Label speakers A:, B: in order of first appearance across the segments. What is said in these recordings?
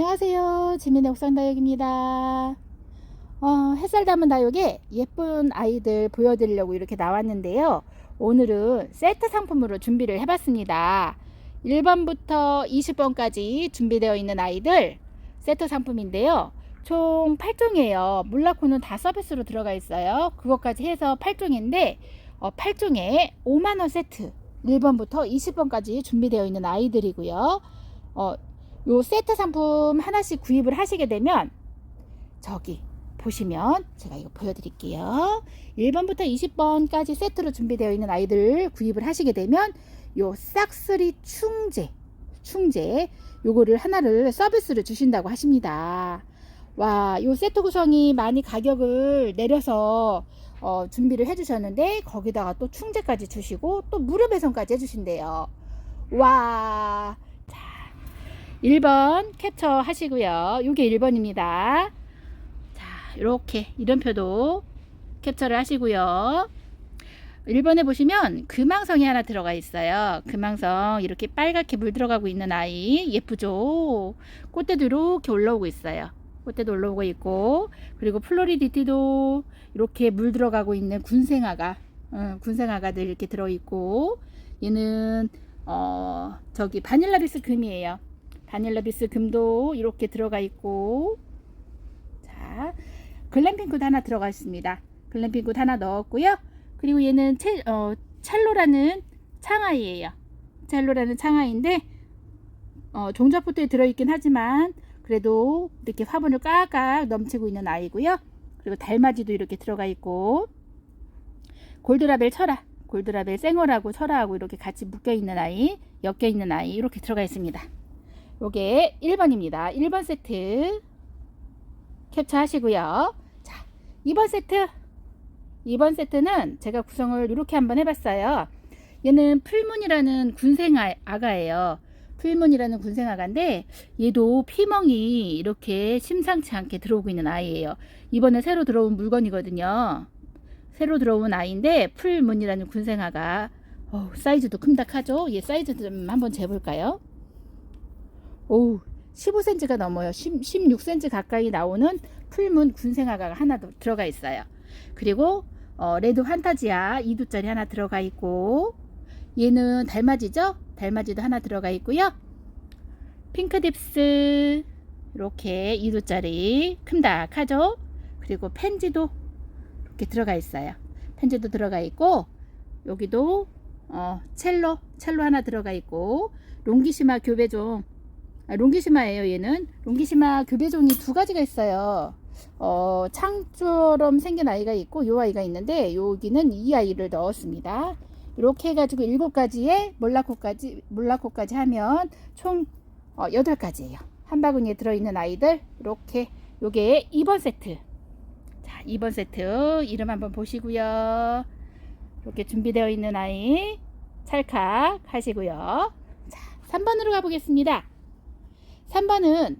A: 안녕하세요. 지민의 옥상다육입니다. 어, 햇살 담은 다육에 예쁜 아이들 보여드리려고 이렇게 나왔는데요. 오늘은 세트 상품으로 준비를 해봤습니다. 1번부터 20번까지 준비되어 있는 아이들 세트 상품인데요. 총 8종이에요. 물라코는 다 서비스로 들어가 있어요. 그것까지 해서 8종인데 어, 8종에 5만원 세트 1번부터 20번까지 준비되어 있는 아이들이고요. 어, 요 세트 상품 하나씩 구입을 하시게 되면 저기 보시면 제가 이거 보여드릴게요. 1번부터 20번까지 세트로 준비되어 있는 아이들 구입을 하시게 되면 요 싹쓸이 충제 충제 요거를 하나를 서비스로 주신다고 하십니다. 와, 요 세트 구성이 많이 가격을 내려서 어, 준비를 해주셨는데 거기다가 또 충제까지 주시고 또 무료 배송까지 해주신대요. 와, 자, 1번 캡처 하시고요. 요게 1번입니다. 자, 이렇게 이름표도 캡처를 하시고요. 1번에 보시면 금왕성이 하나 들어가 있어요. 금왕성 이렇게 빨갛게 물 들어가고 있는 아이 예쁘죠? 꽃대도 이렇게 올라오고 있어요. 꽃대도 올라오고 있고 그리고 플로리디티도 이렇게 물 들어가고 있는 군생아가 어, 군생아가들 이렇게 들어있고 얘는 어, 저기 바닐라비스 금이에요. 바닐라비스 금도 이렇게 들어가 있고 자 글램핑굿 하나 들어가 있습니다. 글램핑굿 하나 넣었고요. 그리고 얘는 첼, 어, 첼로라는 창아이예요. 첼로라는 창아인데 어, 종자포트에 들어있긴 하지만 그래도 이렇게 화분을 깍깍 넘치고 있는 아이고요. 그리고 달맞이도 이렇게 들어가 있고 골드라벨 철아, 골드라벨 생얼하고 철아하고 이렇게 같이 묶여 있는 아이, 엮여 있는 아이 이렇게 들어가 있습니다. 요게 1번입니다. 1번 세트 캡처하시고요. 자, 2번 세트 2번 세트는 제가 구성을 이렇게 한번 해봤어요. 얘는 풀문이라는 군생아 아가예요. 풀문이라는 군생아가인데 얘도 피멍이 이렇게 심상치 않게 들어오고 있는 아이예요. 이번에 새로 들어온 물건이거든요. 새로 들어온 아이인데 풀문이라는 군생아가 어우, 사이즈도 큼닥하죠? 얘 사이즈 좀 한번 재볼까요? 오 15cm가 넘어요. 10, 16cm 가까이 나오는 풀문 군생아가 하나 더 들어가 있어요. 그리고 어, 레드 환타지아 2두짜리 하나 들어가 있고 얘는 달맞이죠? 달맞이도 하나 들어가 있고요. 핑크딥스 이렇게 2두짜리 큼닥하죠? 그리고 펜지도 이렇게 들어가 있어요. 펜지도 들어가 있고 여기도 어, 첼로 첼로 하나 들어가 있고 롱기시마 교배종 아, 롱기시마예요 얘는 롱기시마 교배종이 두 가지가 있어요. 어, 창처럼 생긴 아이가 있고 요 아이가 있는데 여기는 이 아이를 넣었습니다. 이렇게 해가지고 일곱 가지에 몰라코까지 몰라코까지 하면 총 어, 여덟 가지예요. 한 바구니에 들어있는 아이들 이렇게 요게 2번 세트. 자, 2번 세트 이름 한번 보시고요. 이렇게 준비되어 있는 아이 찰칵 하시고요. 자, 3번으로 가보겠습니다. 3번은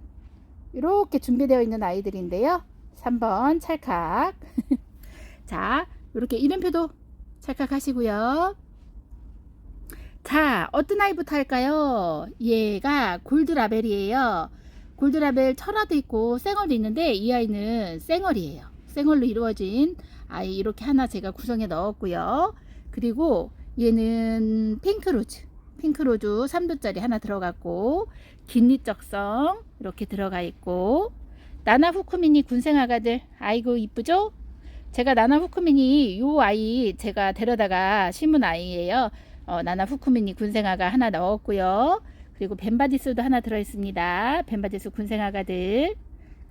A: 이렇게 준비되어 있는 아이들인데요. 3번 찰칵. 자, 이렇게 이름표도 찰칵 하시고요. 자, 어떤 아이부터 할까요? 얘가 골드라벨이에요. 골드라벨 철화도 있고 생얼도 있는데 이 아이는 생얼이에요. 생얼로 이루어진 아이 이렇게 하나 제가 구성해 넣었고요. 그리고 얘는 핑크로즈. 핑크로즈 3도짜리 하나 들어갔고 긴립적성 이렇게 들어가 있고 나나 후쿠미니 군생아가들 아이고 이쁘죠? 제가 나나 후쿠미니 요 아이 제가 데려다가 심은 아이예요. 어, 나나 후쿠미니 군생아가 하나 넣었고요. 그리고 벤바디스도 하나 들어있습니다. 벤바디스 군생아가들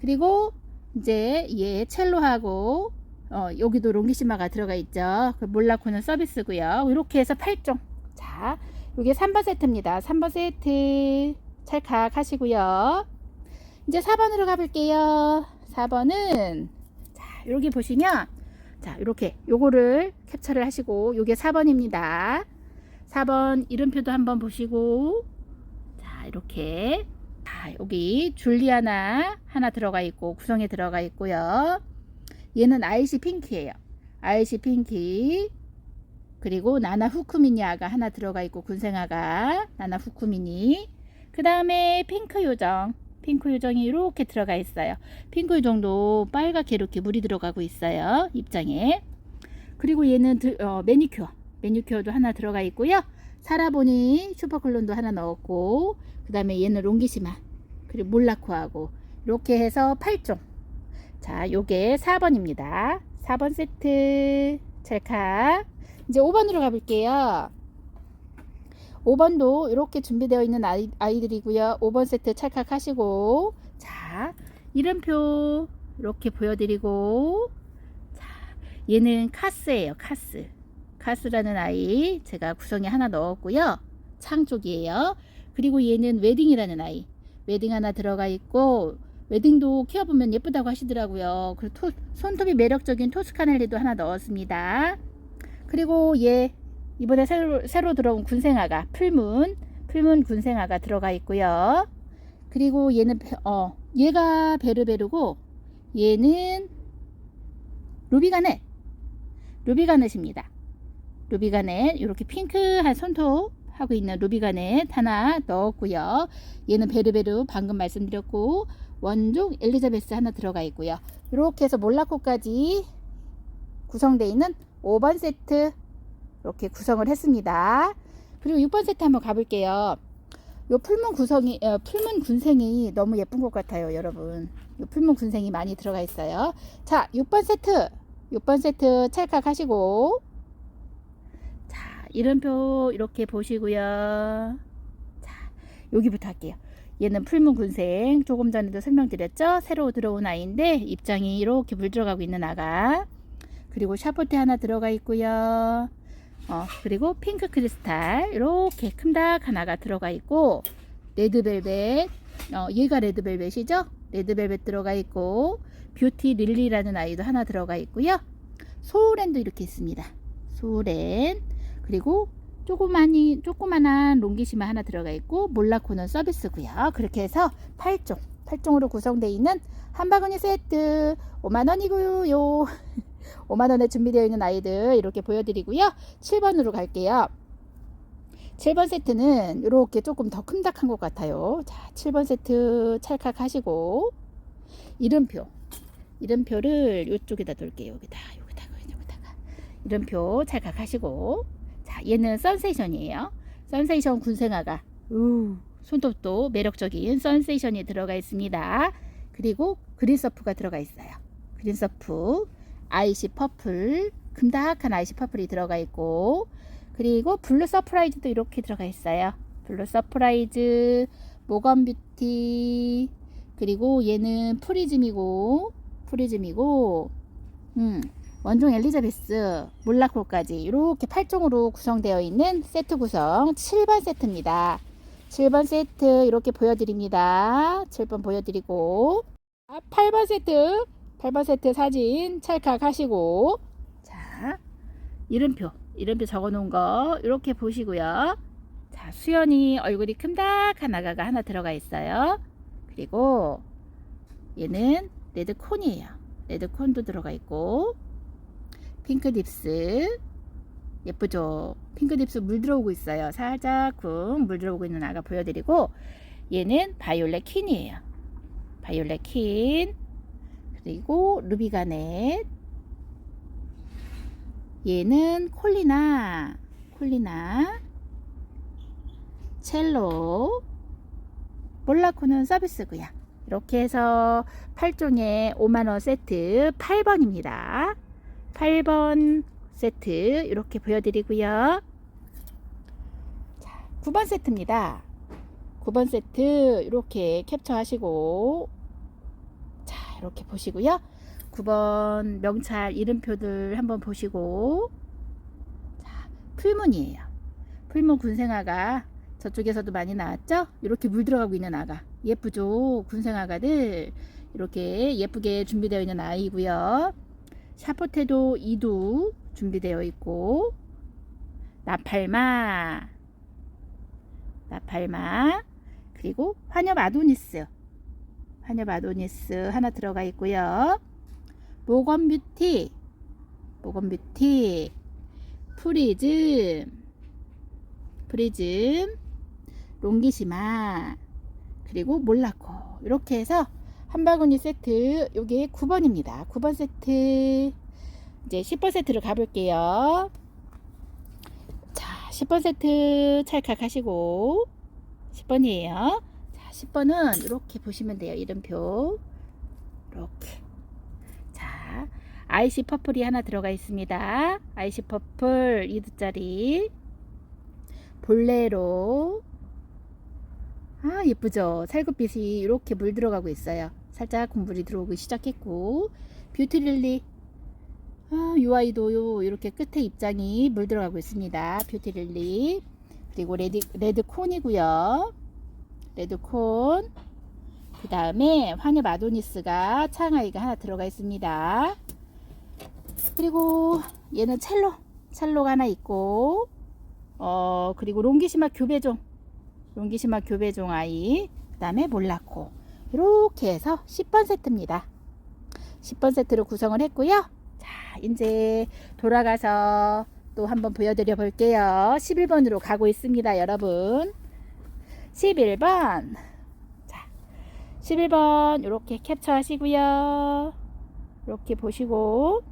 A: 그리고 이제 얘 첼로하고 어, 여기도 롱기시마가 들어가 있죠. 그 몰라코는 서비스고요. 이렇게 해서 8종. 자, 이게 3번 세트입니다. 3번 세트 찰칵 하시고요. 이제 4번으로 가볼게요. 4번은 자, 여기 보시면 자, 이렇게 요거를 캡처를 하시고 요게 4번입니다. 4번 이름표도 한번 보시고 자, 이렇게 자, 여기 줄리아나 하나 들어가 있고 구성에 들어가 있고요. 얘는 아이시 핑크예요. 아이시 핑크 그리고 나나 후쿠미니아가 하나 들어가 있고 군생아가 나나 후쿠미니 그 다음에 핑크 요정 핑크 요정이 이렇게 들어가 있어요. 핑크 요정도 빨갛게 이렇게 물이 들어가고 있어요. 입장에. 그리고 얘는 드- 어, 매니큐어. 매니큐어도 하나 들어가 있고요. 사라보니 슈퍼클론도 하나 넣었고 그 다음에 얘는 롱기시마 그리고 몰라코하고 이렇게 해서 8종 자 요게 4번입니다 4번 세트 찰칵 이제 5번으로 가볼게요 5번도 이렇게 준비되어 있는 아이, 아이들이고요 5번 세트 찰칵 하시고 자 이름표 이렇게 보여드리고 자 얘는 카스예요 카스 카스라는 아이 제가 구성에 하나 넣었고요. 창 쪽이에요. 그리고 얘는 웨딩이라는 아이. 웨딩 하나 들어가 있고 웨딩도 키워보면 예쁘다고 하시더라고요. 그리고 토, 손톱이 매력적인 토스카넬리도 하나 넣었습니다. 그리고 얘 이번에 새로, 새로 들어온 군생아가 풀문 풀문 군생아가 들어가 있고요. 그리고 얘는 베- 어 얘가 베르베르고 얘는 루비가넷 루비가넷입니다. 루비가넷 이렇게 핑크한 손톱 하고 있는 루비가넷 하나 넣었고요. 얘는 베르베르 방금 말씀드렸고 원종 엘리자베스 하나 들어가 있고요. 이렇게 해서 몰라코까지 구성되어 있는 5번 세트 이렇게 구성을 했습니다. 그리고 6번 세트 한번 가볼게요. 요 풀문 구성이 어, 풀문 군생이 너무 예쁜 것 같아요, 여러분. 요 풀문 군생이 많이 들어가 있어요. 자, 6번 세트. 6번 세트 찰칵하시고 자, 이름표 이렇게 보시고요. 자, 여기부터 할게요. 얘는 풀문 군생. 조금 전에도 설명드렸죠? 새로 들어온 아이인데 입장이 이렇게 물 들어가고 있는 아가. 그리고 샤포테 하나 들어가 있고요. 어, 그리고 핑크 크리스탈 이렇게 큼닥 하나가 들어가 있고 레드벨벳 어, 얘가 레드벨벳이죠? 레드벨벳 들어가 있고 뷰티 릴리라는 아이도 하나 들어가 있고요. 소렌도 이렇게 있습니다. 소렌 그리고 조그마니 조그만한 롱기시마 하나 들어가 있고 몰라코는 서비스고요. 그렇게 해서 8종 8종으로 구성되어 있는 한 바구니 세트 5만 원이고요. 5만 원에 준비되어 있는 아이들 이렇게 보여드리고요. 7번으로 갈게요. 7번 세트는 이렇게 조금 더 큼닥한 것 같아요. 자, 7번 세트 찰칵 하시고 이름표 이름표를 이쪽에다 놓을게요. 여기다 여기다가 여기다가 이름표 찰칵 하시고 자 얘는 선세이션이에요. 선세이션 군생아가 우 손톱도 매력적인 선세이션이 들어가 있습니다. 그리고 그린서프가 들어가 있어요. 그린서프 아이시 퍼플 금닥한 아이시 퍼플이 들어가 있고 그리고 블루 서프라이즈도 이렇게 들어가 있어요. 블루 서프라이즈 모건 뷰티 그리고 얘는 프리즘이고 프리즘이고 음, 원종 엘리자베스 몰라코까지 이렇게 8종으로 구성되어 있는 세트 구성 7번 세트입니다. 7번 세트 이렇게 보여드립니다. 7번 보여드리고 8번 세트 8번 세트 사진 찰칵 하시고 자 이름표 이름표 적어 놓은 거 이렇게 보시고요. 자 수연이 얼굴이 큼닥한 아가가 하나 들어가 있어요. 그리고 얘는 레드콘이에요. 레드콘도 들어가 있고 핑크 립스 예쁘죠? 핑크 립스 물 들어오고 있어요. 살짝 쿵 물 들어오고 있는 아가 보여드리고 얘는 바이올렛 퀸이에요. 바이올렛 퀸 그리고 루비가넷 얘는 콜리나 콜리나 첼로 몰라코는 서비스고요. 이렇게 해서 8종의 5만원 세트 8번입니다. 8번 세트 이렇게 보여드리고요. 자, 9번 세트입니다. 9번 세트 이렇게 캡처하시고 자 이렇게 보시고요. 9번 명찰 이름표들 한번 보시고 자 풀문이에요. 풀문 군생아가 저쪽에서도 많이 나왔죠? 이렇게 물 들어가고 있는 아가 예쁘죠? 군생아가들 이렇게 예쁘게 준비되어 있는 아이고요. 샤포테도 2두 준비되어 있고 나팔마 나팔마 그리고 환엽 아도니스 환엽 아도니스 하나 들어가 있고요. 모건 뷰티 모건 뷰티 프리즘 프리즘 롱기시마 그리고 몰라코 이렇게 해서 한 바구니 세트 요게 9번입니다. 9번 세트 이제 10번 세트로 가볼게요. 자, 10번 세트 찰칵 하시고 10번이에요. 자, 10번은 이렇게 보시면 돼요. 이름표. 이렇게. 자, IC 퍼플이 하나 들어가 있습니다. IC 퍼플 2두짜리. 볼레로. 아 예쁘죠? 살구빛이 이렇게 물 들어가고 있어요. 살짝 공물이 들어오기 시작했고. 뷰티릴리. 아, UI도 요 이렇게 끝에 입장이 물 들어가고 있습니다. 뷰티릴리. 그리고 레드, 레드 콘이고요 레드콘. 그 다음에 황엽 아도니스가 창아이가 하나 들어가 있습니다. 그리고 얘는 첼로 첼로가 하나 있고 어 그리고 롱기시마 교배종 롱기시마 교배종 아이 그 다음에 몰라코. 이렇게 해서 10번 세트입니다. 10번 세트로 구성을 했고요. 자 이제 돌아가서 또 한번 보여드려 볼게요. 11번으로 가고 있습니다 여러분 11번 자 11번 이렇게 캡처 하시고요 이렇게 보시고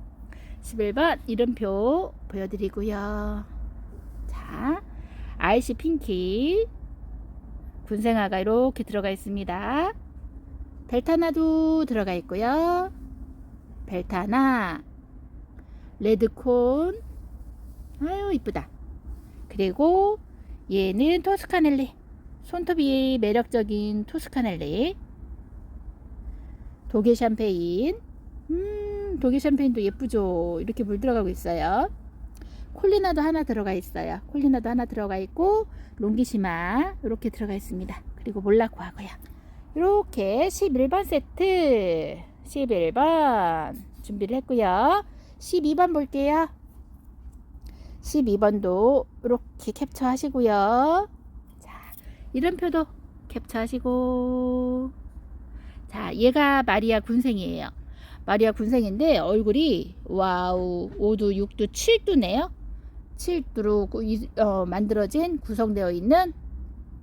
A: 11번 이름표 보여드리고요 자 아이시 핑키 군생아가 이렇게 들어가 있습니다. 벨타나도 들어가 있고요. 벨타나, 레드콘, 아유 이쁘다. 그리고 얘는 토스카넬리, 손톱이 매력적인 토스카넬리, 독일 샴페인, 음 독일 샴페인도 예쁘죠. 이렇게 물 들어가고 있어요. 콜리나도 하나 들어가 있어요. 콜리나도 하나 들어가 있고 롱기시마 이렇게 들어가 있습니다. 그리고 몰라코 하고요. 이렇게 11번 세트 11번 준비를 했고요. 12번 볼게요. 12번도 이렇게 캡처 하시고요. 자, 이름표도 캡처 하시고 자, 얘가 마리아 군생이에요. 마리아 군생인데 얼굴이 와우 5두 6두 7두네요. 7두로 어, 만들어진 구성되어 있는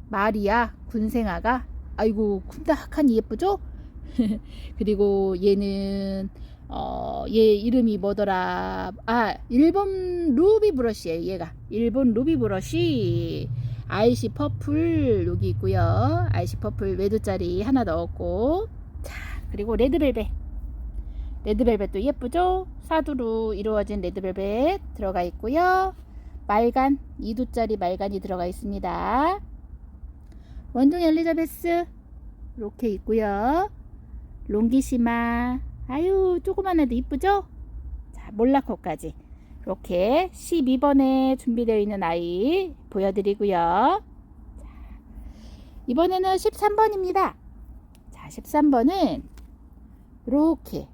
A: 마리아 군생아가 아이고 쿵닥하니 예쁘죠? 그리고 얘는 어, 얘 이름이 뭐더라? 아, 일본 루비 브러쉬예요, 얘가. 일본 루비 브러쉬. 아이시 퍼플 여기 있고요. 아이시 퍼플 외두짜리 하나 넣었고. 자, 그리고 레드벨벳. 레드벨벳도 예쁘죠? 사두로 이루어진 레드벨벳 들어가 있고요. 말간 2두짜리 말간이 들어가 있습니다. 원동 엘리자베스 이렇게 있고요. 롱기시마 아유 조그만 애도 이쁘죠? 자 몰라코까지 이렇게 12번에 준비되어 있는 아이 보여드리고요. 자, 이번에는 13번입니다. 자 13번은 이렇게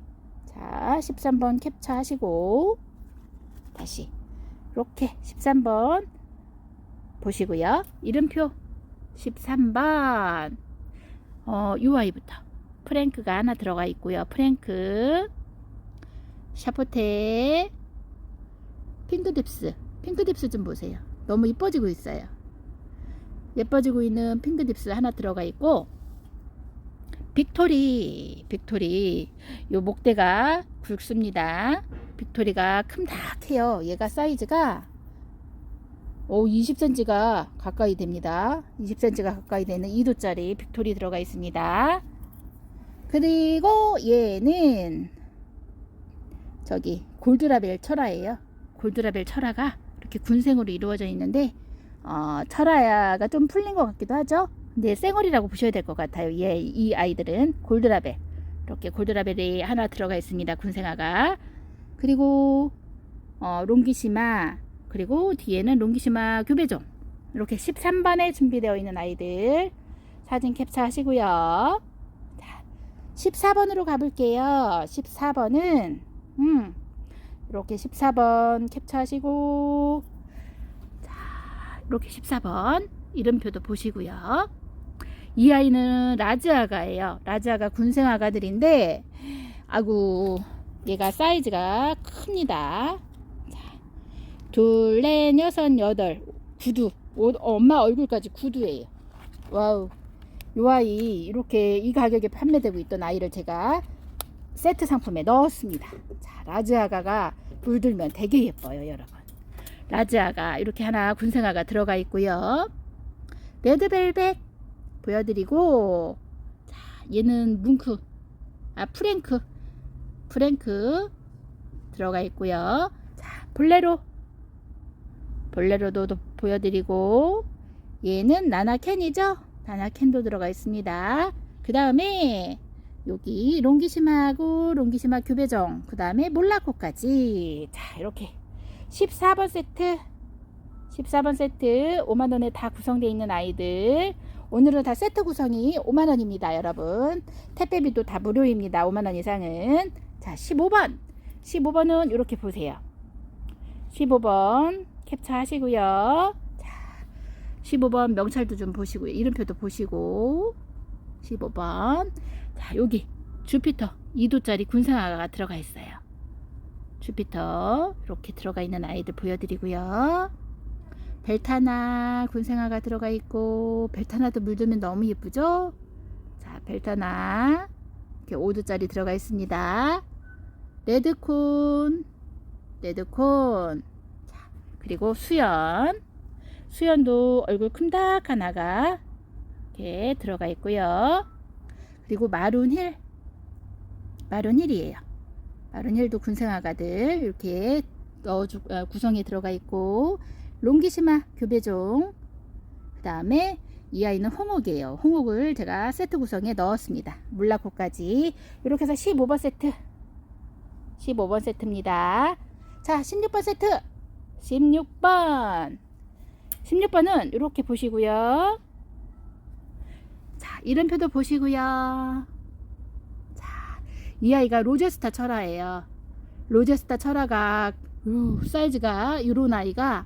A: 자 13번 캡처하시고 다시 이렇게 13번 보시고요. 이름표 13번 어, UI부터 프랭크가 하나 들어가 있고요. 프랭크 샤포테 핑크딥스 핑크딥스 좀 보세요. 너무 이뻐지고 있어요. 예뻐지고 있는 핑크딥스 하나 들어가 있고 빅토리 빅토리 요 목대가 굵습니다. 빅토리가 큼닥해요. 얘가 사이즈가 오 20cm가 가까이 됩니다. 20cm가 가까이 되는 2도짜리 빅토리 들어가 있습니다. 그리고 얘는 저기 골드라벨 철화예요. 골드라벨 철화가 이렇게 군생으로 이루어져 있는데 어, 철화가 좀 풀린 것 같기도 하죠. 근데 쌩얼이라고 보셔야 될 것 같아요. 얘, 이 아이들은 골드라벨 이렇게 골드라벨이 하나 들어가 있습니다. 군생아가 그리고 어, 롱기시마 그리고 뒤에는 롱기시마 교배종 이렇게 13번에 준비되어 있는 아이들 사진 캡처 하시고요. 자, 14번으로 가볼게요. 14번은 음, 이렇게 14번 캡처하시고 자, 이렇게 14번 이름표도 보시고요. 이 아이는 라즈아가예요. 라즈아가 군생아가들인데 아구 얘가 사이즈가 큽니다. 자, 둘, 넷, 여섯, 여덟, 구두. 오, 엄마 얼굴까지 구두예요. 와우. 요 아이 이렇게 이 가격에 판매되고 있던 아이를 제가 세트 상품에 넣었습니다. 자, 라즈아가가 물들면 되게 예뻐요, 여러분. 라즈아가 이렇게 하나 군생아가 들어가 있고요. 레드벨벳 보여드리고 자, 얘는 뭉크 아 프랭크 프랭크 들어가 있고요. 자, 볼레로 볼레로도 도- 보여드리고 얘는 나나캔이죠. 나나캔도 들어가 있습니다. 그 다음에 여기 롱기시마하고 롱기시마 교배종 그 다음에 몰라코까지. 자 이렇게 14번 세트 14번 세트 5만원에 다 구성되어 있는 아이들. 오늘은 다 세트 구성이 5만원입니다 여러분. 택배비도 다 무료입니다 5만원 이상은. 자 15번. 15번은 이렇게 보세요. 15번 캡처하시고요. 자 15번 명찰도 좀 보시고요. 이름표도 보시고. 15번 자 여기 주피터 2도짜리 군생아가 들어가 있어요. 주피터 이렇게 들어가 있는 아이들 보여드리고요. 벨타나 군생아가 들어가 있고 벨타나도 물들면 너무 예쁘죠? 자 벨타나 이렇게 5도짜리 들어가 있습니다. 레드콘 레드콘. 자, 그리고 수연. 수연도 얼굴 큼닥한 아가 이렇게 들어가 있고요 그리고 마룬힐. 마룬힐이에요. 마룬힐도 군생아가들 이렇게 넣어주 어, 구성에 들어가 있고 롱기시마 교배종. 그 다음에 이 아이는 홍옥이에요. 홍옥을 제가 세트 구성에 넣었습니다. 물라코까지. 이렇게 해서 15번 세트. 15번 세트입니다. 자 16번 세트. 16번. 16번은 이렇게 보시고요 자 이름표도 보시고요. 자 이 아이가 로제스타 철화예요. 로제스타 철화가 요 사이즈가 요런 아이가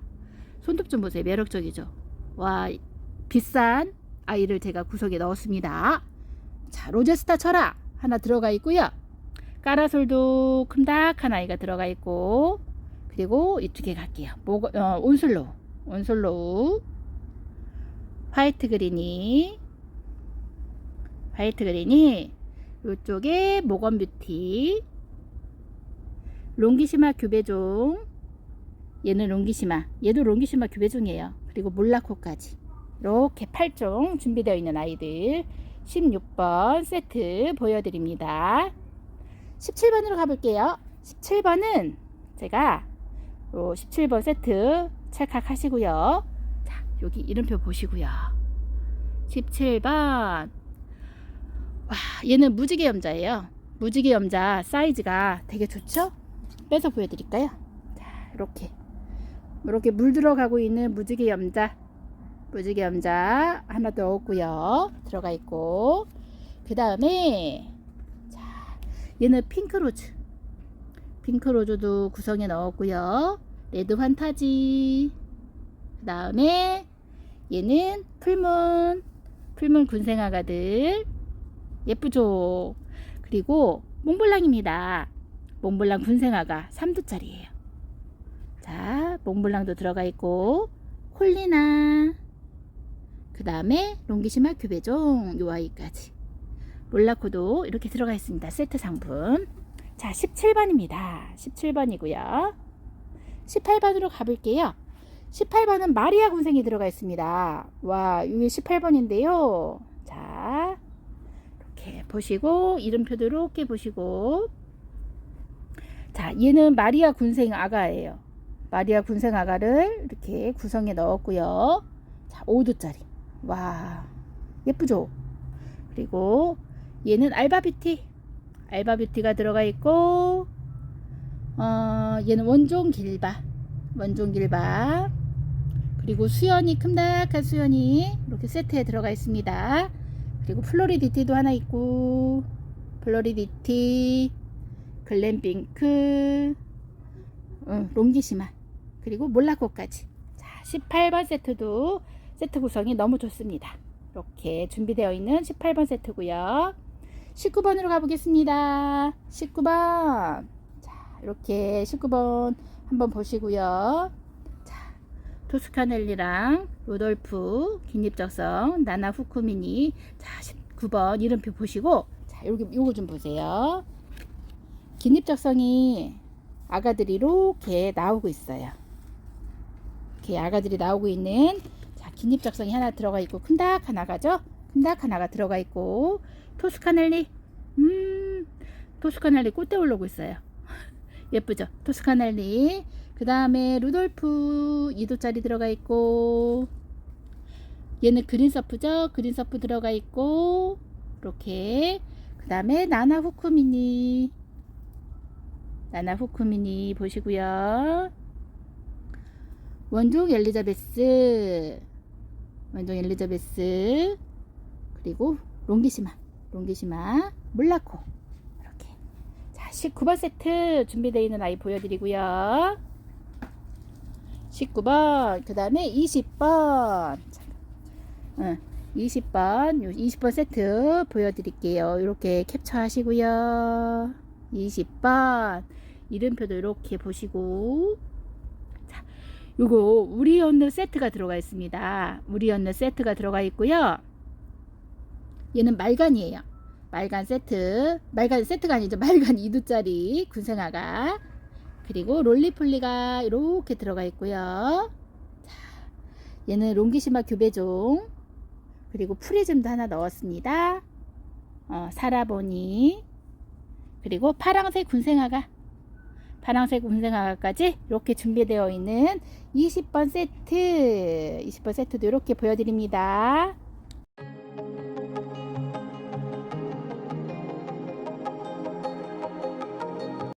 A: 손톱 좀 보세요. 매력적이죠? 와 비싼 아이를 제가 구석에 넣었습니다. 자 로제스타 철화 하나 들어가 있고요. 까라솔도 큼닥한 아이가 들어가 있고 그리고 이쪽에 갈게요. 목, 어, 온슬로우 온슬로우 화이트 그린이 화이트 그린이 이쪽에 모건 뷰티 롱기시마 규배종. 얘는 롱기시마 얘도 롱기시마 규배종이에요. 그리고 몰라코까지. 이렇게 8종 준비되어 있는 아이들 16번 세트 보여드립니다. 17번으로 가볼게요. 17번은 제가 요 17번 세트 찰칵하시고요. 자 여기 이름표 보시고요. 17번 와 얘는 무지개 염자예요. 무지개 염자 사이즈가 되게 좋죠? 빼서 보여드릴까요? 자 이렇게. 이렇게 물 들어가고 있는 무지개 염자. 무지개 염자 하나 넣었고요. 들어가 있고. 그 다음에 자 얘는 핑크로즈. 핑크로즈도 구성에 넣었고요. 레드 환타지. 그 다음에 얘는 풀문 풀문 군생아가들 예쁘죠? 그리고 몽블랑입니다. 몽블랑 군생아가 3도짜리예요. 자 몽블랑도 들어가 있고 콜리나. 그 다음에 롱기시마 규베종 요 아이까지. 롤라코도 이렇게 들어가 있습니다. 세트 상품. 자 17번입니다. 17번이고요. 18번으로 가볼게요. 18번은 마리아 군생이 들어가 있습니다. 와 이게 18번인데요. 자 이렇게 보시고 이름표도 이렇게 보시고. 자 얘는 마리아 군생 아가예요. 마리아 군생 아가를 이렇게 구성에 넣었고요. 자 5도짜리. 와 예쁘죠? 그리고 얘는 알바뷰티. 알바뷰티가 들어가 있고 어 얘는 원종 길바. 원종 길바. 그리고 수연이 큼닥한 수연이 이렇게 세트에 들어가 있습니다 그리고 플로리디티도 하나 있고 플로리디티 글램핑크 어, 롱기시마 그리고 몰라코까지. 자 18번 세트도 세트 구성이 너무 좋습니다. 이렇게 준비되어 있는 18번 세트고요. 19번으로 가보겠습니다. 19번. 자 이렇게 19번 한번 보시고요. 자 토스카넬리랑 로돌프, 긴입적성, 나나 후쿠미니. 자, 19번 이름표 보시고, 자, 여기 요거 좀 보세요. 긴입적성이 아가들이 이렇게 나오고 있어요. 이렇게 아가들이 나오고 있는 자, 긴입적성이 하나 들어가 있고 큼닥한 아가죠? 큼닥한 아가 들어가 있고 토스카넬리 음 토스카넬리 꽃대 올라오고 있어요. 예쁘죠? 토스카넬리 그 다음에 루돌프 2도짜리 들어가 있고 얘는 그린서프죠? 그린서프 들어가 있고 이렇게. 그 다음에 나나 후쿠미니. 나나 후쿠미니 보시고요. 원종 엘리자베스. 원종 엘리자베스. 그리고 롱기시마. 롱기시마. 물라코. 이렇게. 자 19번 세트 준비되어 있는 아이 보여드리고요 19번 그 다음에 20번. 응, 20번 요 20번 세트 보여드릴게요. 이렇게 캡처하시고요. 20번. 이름표도 이렇게 보시고. 자 요거 우리 언느 세트가 들어가 있습니다. 우리 언느 세트가 들어가 있고요. 얘는 말간이에요. 말간 세트. 말간 세트가 아니죠. 말간 2두짜리 군생아가 그리고 롤리폴리가 이렇게 들어가 있고요. 자, 얘는 롱기시마 교배종 그리고 프리즘도 하나 넣었습니다. 어, 사라보니 그리고 파랑색 군생아가 파랑색 군생아가까지 이렇게 준비되어 있는 20번 세트 20번 세트도 이렇게 보여드립니다